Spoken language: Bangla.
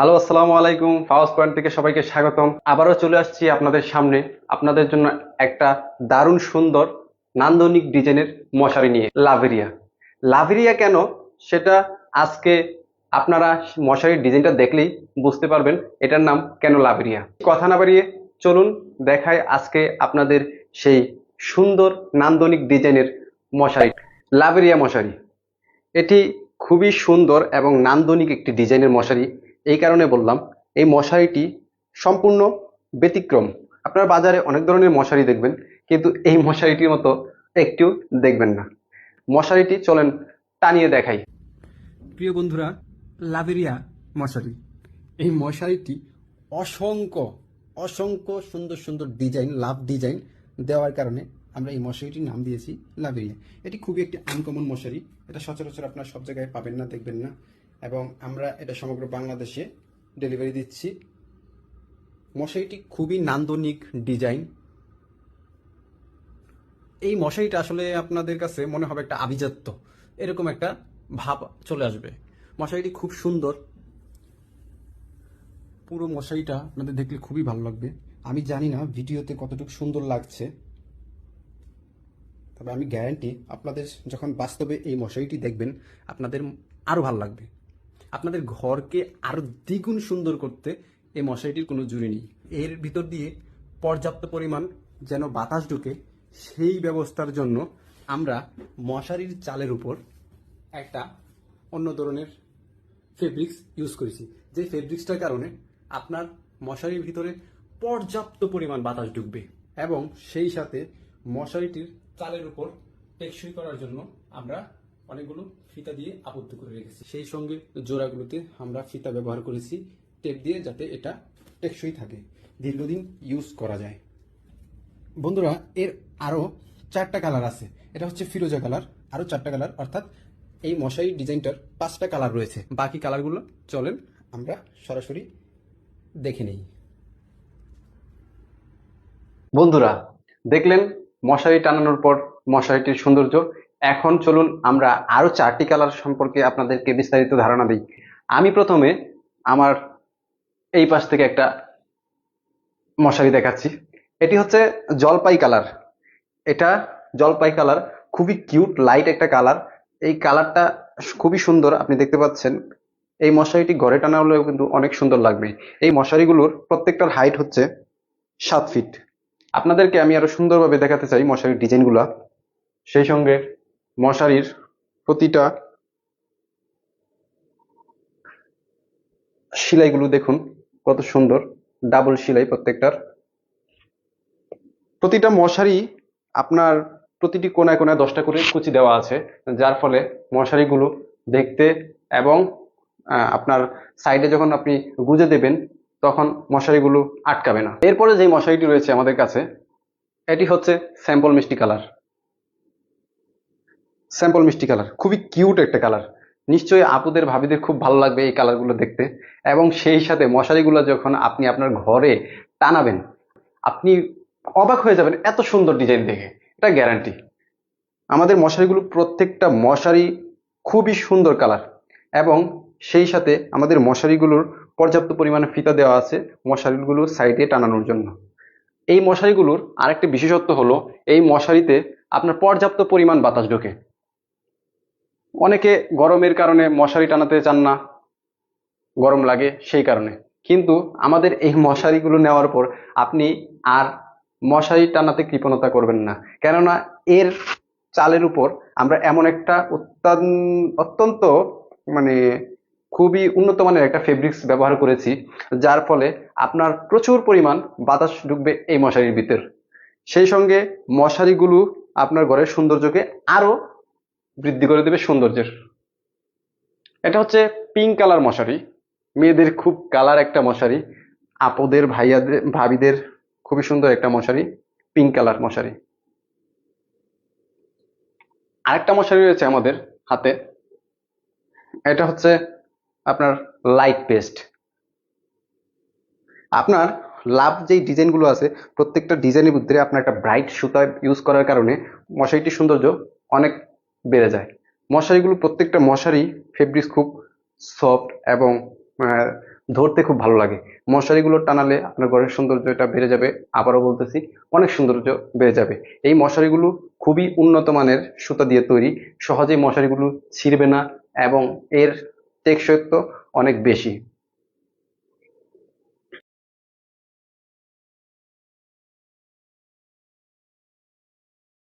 হ্যালো, আসসালামু আলাইকুম। ফাওয়াজ পয়েন্ট থেকে সবাইকে স্বাগতম। আবারও চলে আসছি আপনাদের সামনে। আপনাদের জন্য একটা দারুণ সুন্দর নান্দনিক ডিজাইনের মশারি নিয়ে, লাভেরিয়া। লাভেরিয়া কেন? সেটা আজকে আপনারা মশারির ডিজাইনটা দেখলেই বুঝতে পারবেন এটার নাম কেন লাভেরিয়া। কথা না বাড়িয়ে চলুন দেখায় আজকে আপনাদের সেই সুন্দর নান্দনিক ডিজাইনের মশারি, লাভেরিয়া মশারি। এটি খুবই সুন্দর এবং নান্দনিক একটি ডিজাইনের মশারি। এই কারণে বললাম, এই মশারিটি সম্পূর্ণ ব্যতিক্রম। আপনারা বাজারে অনেক ধরনের মশারি দেখবেন, কিন্তু এই মশারিটির মতো একটিও দেখবেন না। মশারিটি চলেন টানিয়ে দেখাই। প্রিয় বন্ধুরা, লাভেরিয়া মশারি। এই মশারিটি অসংখ্য অসংখ্য সুন্দর সুন্দর ডিজাইন, লাভ ডিজাইন দেওয়ার কারণে আমরা এই মশারিটির নাম দিয়েছি লাভেরিয়া। এটি খুবই একটি আনকমন মশারি। এটা সচরাচর আপনার সব জায়গায় পাবেন না, দেখবেন না। এবং আমরা এটা সমগ্র বাংলাদেশে ডেলিভারি দিচ্ছি। মশারিটি খুবই নান্দনিক ডিজাইন এই মশারিটা আসলে আপনাদের কাছে মনে হবে একটা আভিজাত্য। এরকম একটা ভাব চলে আসবে। মশারিটি খুব সুন্দর। পুরো মশারিটা আপনাদের দেখলে খুবই ভালো লাগবে। আমি জানি না ভিডিওতে কতটুকু সুন্দর লাগছে। তবে আমি গ্যারান্টি আপনাদের যখন বাস্তবে এই মশারিটি দেখবেন, আপনাদের আরও ভালো লাগবে। আপনাদের ঘরকে আরও দ্বিগুণ সুন্দর করতে এই মশারিটির কোনো জুড়ি নেই। এর ভিতর দিয়ে পর্যাপ্ত পরিমাণ যেন বাতাস ঢুকে, সেই ব্যবস্থার জন্য আমরা মশারির চালের উপর একটা অন্য ধরনের ফেব্রিক্স ইউজ করেছি। যে ফেব্রিক্সটার কারণে আপনার মশারির ভিতরে পর্যাপ্ত পরিমাণ বাতাস ঢুকবে এবং সেই সাথে মশারিটির চালের উপর টেকসই করার জন্য আমরা অনেকগুলো ফিতা দিয়ে আবদ্ধ করে রেখেছি। সেই সঙ্গে জোড়াগুলোতে আমরা ফিতা ব্যবহার করেছি। টেপ দিয়ে যাতে এটা টেকসই থাকে, দীর্ঘদিন ইউজ করা যায়। বন্ধুরা, এর আরও চারটা কালার আছে। এটা হচ্ছে ফিরোজা কালার আরও চারটা কালার অর্থাৎ এই মশারি ডিজাইনটার পাঁচটা কালার রয়েছে। বাকি কালারগুলো চলেন, আমরা সরাসরি দেখে নেই। বন্ধুরা, দেখলেন মশারি টানানোর পর মশারিটির সৌন্দর্য এখন চলুন আমরা আরও চারটি কালার সম্পর্কে আপনাদেরকে বিস্তারিত ধারণা দিই। আমি প্রথমে আমার এই পাশ থেকে একটা মশারি দেখাচ্ছি। এটি হচ্ছে জলপাই কালার এটা জলপাই কালার খুবই কিউট লাইট একটা কালার এই কালারটা খুবই সুন্দর, আপনি দেখতে পাচ্ছেন। এই মশারিটি ঘরে টানা হলেও কিন্তু অনেক সুন্দর লাগবে। এই মশারিগুলোর প্রত্যেকটার হাইট হচ্ছে সাত ফিট আপনাদেরকে আমি আরও সুন্দরভাবে দেখাতে চাই মশারির ডিজাইনগুলা সেই সঙ্গে মশারির প্রতিটা সেলাইগুলো দেখুন, কত সুন্দর, ডাবল সেলাই প্রত্যেকটার। প্রতিটা মশারি আপনার প্রতিটি কোনায় কোনায় দশটা করে কুচি দেওয়া আছে, যার ফলে মশারিগুলো দেখতে এবং আপনার সাইডে যখন আপনি গুজে দেবেন, তখন মশারিগুলো আটকাবে না। এরপরে যে মশারিটি রয়েছে আমাদের কাছে, এটি হচ্ছে স্যাম্পল মিষ্টি কালার। স্যাম্পল মিষ্টি কালার খুবই কিউট একটা কালার নিশ্চয়ই আপুদের, ভাবিদের খুব ভালো লাগবে এই কালারগুলো দেখতে। এবং সেই সাথে মশারিগুলো যখন আপনি আপনার ঘরে টানাবেন, আপনি অবাক হয়ে যাবেন, এত সুন্দর ডিজাইন দেখে। এটা গ্যারান্টি আমাদের মশারিগুলো প্রত্যেকটা মশারি খুবই সুন্দর কালার এবং সেই সাথে আমাদের মশারিগুলোর পর্যাপ্ত পরিমাণে ফিতা দেওয়া আছে মশারিগুলো সাইডে টানানোর জন্য। এই মশারিগুলোর আরেকটি বিশেষত্ব হলো, এই মশারিতে আপনার পর্যাপ্ত পরিমাণ বাতাস ঢোকে। অনেকে গরমের কারণে মশারি টানাতে চান না, গরম লাগে সেই কারণে। কিন্তু আমাদের এই মশারিগুলো নেওয়ার পর আপনি আর মশারি টানাতে কৃপণতা করবেন না। কেননা এর চালের উপর আমরা এমন একটা অত্যান- অত্যন্ত মানে খুবই উন্নত মানের একটা ফেব্রিক্স ব্যবহার করেছি, যার ফলে আপনার প্রচুর পরিমাণ বাতাস ঢুকবে এই মশারির ভিতর। সেই সঙ্গে মশারিগুলো আপনার ঘরের সৌন্দর্যকে আরও বৃদ্ধি করে দেবে সৌন্দর্যের। এটা হচ্ছে পিঙ্ক কালার মশারি। মেয়েদের খুব কালার একটা মশারি। আপদের ভাইয়াদের, ভাবিদের খুবই সুন্দর একটা মশারি পিঙ্ক কালার মশারি। আরেকটা মশারি রয়েছে আমাদের হাতে। এটা হচ্ছে আপনার লাইট পেস্ট আপনার লাভ যেই ডিজাইনগুলো আছে, প্রত্যেকটা ডিজাইনের মধ্যে আপনার একটা ব্রাইট সুতা ইউজ করার কারণে মশারিটির সৌন্দর্য অনেক বেড়ে যায়। মশারিগুলো প্রত্যেকটা মশারি ফেব্রিক্স খুব সফট এবং ধরতে খুব ভালো লাগে। মশারিগুলো টানালে আপনার ঘরের সৌন্দর্যটা বেড়ে যাবে। আবারও বলতেছি, অনেক সৌন্দর্য বেড়ে যাবে। এই মশারিগুলো খুবই উন্নত মানের সুতা দিয়ে তৈরি। সহজেই মশারিগুলো ছিঁড়বে না এবং এর টেকসইত্ব অনেক বেশি।